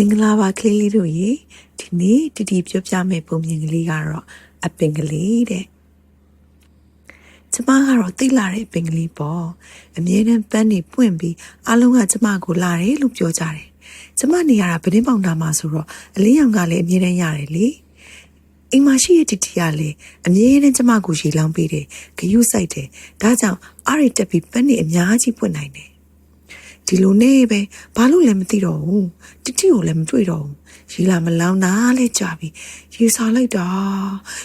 မင်္ဂလာပါကလေးလေးတို့ရေဒီနေ့တတီပြောပြမယ့်ပုံမြင်ကလေးကတော့အပင်ကလေးတဲ့ကျမကတော့တိတ်လာတဲ့အပင်ကလေးပေါ့အမြဲတမ်းပန်းနေပွင့်ပြီးအားလုံးကကျမကိုလာတယ်လို့ပြောကြတယ်ကျမနေရတာဗဒင်းပေါင်တာမှာဆိုတော့အလင်းရောင်ကလည်းအမြဲတမ်းရတယ်လေအိမ်မရှိရဲ့တီတီကလည်းအမြဲတမ်းကျမကိုရေလောင်းပေးတယ်ဂယုစိုက်တယ်ဒါကြောင့်အားရတက်ပြီးပန်းနေအများကြီးပွင့်နိုင်တယ် ဒီလိုနဲ့ပဲဘာလို့လဲမသိတော့ဘူးတတိကိုလည်းမတွေ့တော့ဘူးရီလာမလောင်းတာလဲကြာပြီရေစားလိုက်တာ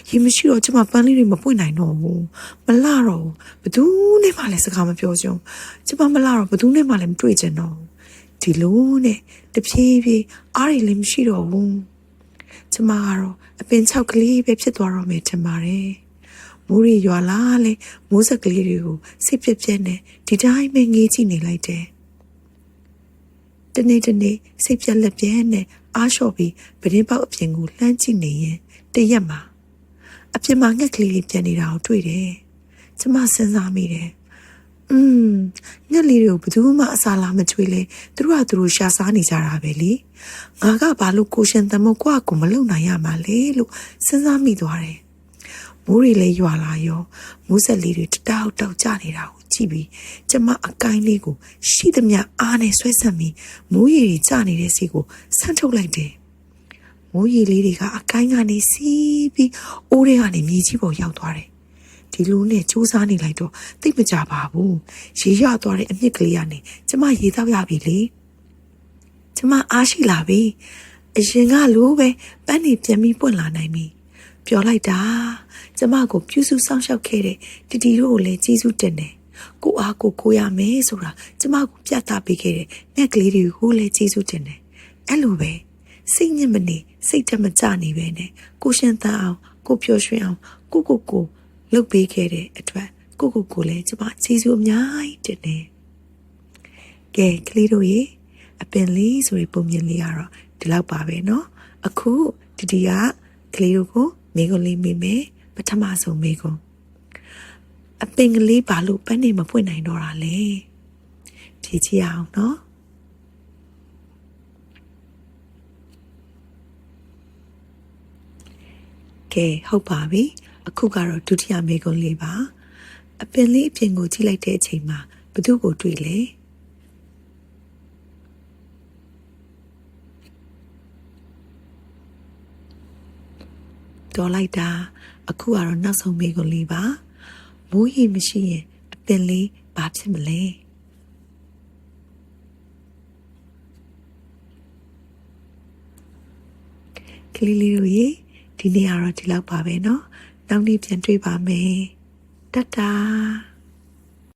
ရေမရှိတော့ကျမပန်းလေးတွေမပွင့်နိုင်တော့ဘူးမလှတော့ဘူးဘသူနဲ့မှလည်းစကားမပြောချင်ဘူးကျမမလှတော့ဘသူနဲ့မှလည်းမတွေ့ချင်တော့ဘူးဒီလိုနဲ့တဖြည်းဖြည်းအားရလည်းမရှိတော့ဘူးကျမကတော့အပင်ချောက်ကလေးပဲဖြစ်သွားတော့မယ်ထင်ပါတယ်မိုးရီရွာလာလဲမိုးစက်ကလေးတွေကိုစိတ်ပြက်ပြက်နဲ့ဒီတိုင်းပဲငေးကြည့်နေလိုက်တယ် တနေ့တနေ့စိတ်ပြက်လက်ပြဲနဲ့အားလျှော့ပြီးပဒင်းပေါက်အပြင်ကိုလှမ်းကြည့်နေရင်တရက်မှာအပြင်မှာငှက်ကလေးလေးပြန်နေတာကိုတွေ့တယ်။ကျမစဉ်းစားမိတယ်။อืมငှက်လေးတွေကိုဘယ်သူမှအစာလာမချွေးလဲသူတို့ကသူတို့ရှာစားနေကြတာပဲလေ။ငါကဘာလို့ကိုရှင်သမုတ်ကွာကိုမလုံနိုင်ရမှာလဲလို့စဉ်းစားမိသွားတယ်။ မိုးတွေလည်းရွာလာရောမိုးဆက်လေးတွေတတောက်တောက်ကျနေတာကိုကြည့်ပြီးကျမအကိုင်းလေးကိုရှိသမျှအားနဲ့ဆွဲဆက်ပြီးမိုးရေတွေကျနေတဲ့စီကိုဆန့်ထုတ်လိုက်တယ်။မိုးရေလေးတွေကအကိုင်းကနေစီးပြီးအိုးတွေကနေမြေကြီးပေါ်ရောက်သွားတယ်။ဒီလိုနဲ့စူးစမ်းနေလိုက်တော့သိပ်မကြပါဘူး။ရေရသွားတဲ့အမြင့်ကလေးကနေကျမရေတောက်ရပြီလေ။ကျမအားရှိလာပြီ။အရင်ကလိုပဲပန်းနေပြန်ပြီးပွင့်လာနိုင်ပြီ။ ပြောလိုက်တာကျမကိုပြုစုစောင့်ရှောက်ခဲ့တဲ့တီတီတို့ကိုလည်းကျေးဇူးတင်တယ်။ကိုအားကိုကိုရမယ်ဆိုတာကျမကိုပြသပေးခဲ့တဲ့ငှက်ကလေးတွေကိုလည်းကျေးဇူးတင်တယ်။အဲ့လိုပဲစိတ်ညစ်မနေစိတ်တမကြနေပဲနဲ့ကိုရှင်သန်အောင်ကိုပျော်ရွှင်အောင်ကိုကိုကိုလှုပ်ပေးခဲ့တဲ့အတွက်ကိုကိုကိုလည်းကျမကျေးဇူးအများကြီးတင်တယ်။ကဲကလေးတို့ရေအပင်လေးဆိုရင်ပုံမြင်လေးကတော့ဒီလောက်ပါပဲเนาะအခုဒီဒီကကလေးတို့ကို မိကိုလေးမိမယ်ပထမဆုံးမိကိုအပင်ကလေးဘာလို့ပန်းနေမပွင့်နိုင်တော့တာလဲဖြေကြည့်အောင်နော်ကဲဟုတ်ပါပြီအခုကတော့ဒုတိယမိကုံးလေးပါအပင်လေးအပြင်ကိုကြည့်လိုက်တဲ့အချိန်မှာဘသူ့ကိုတွေ့လဲ တော်လိုက်တာအခုကတော့နောက်ဆုံးမေးခွန်းလေးပါမိုးရေမရှိရင်အပင်လေးဘာဖြစ်မလဲကလေးလေးတို့ရေဒီနေ့ကတော့ဒီလောက်ပါပဲเนาะနောက်နေ့ပြန်တွေ့ပါမယ်တတ်တာ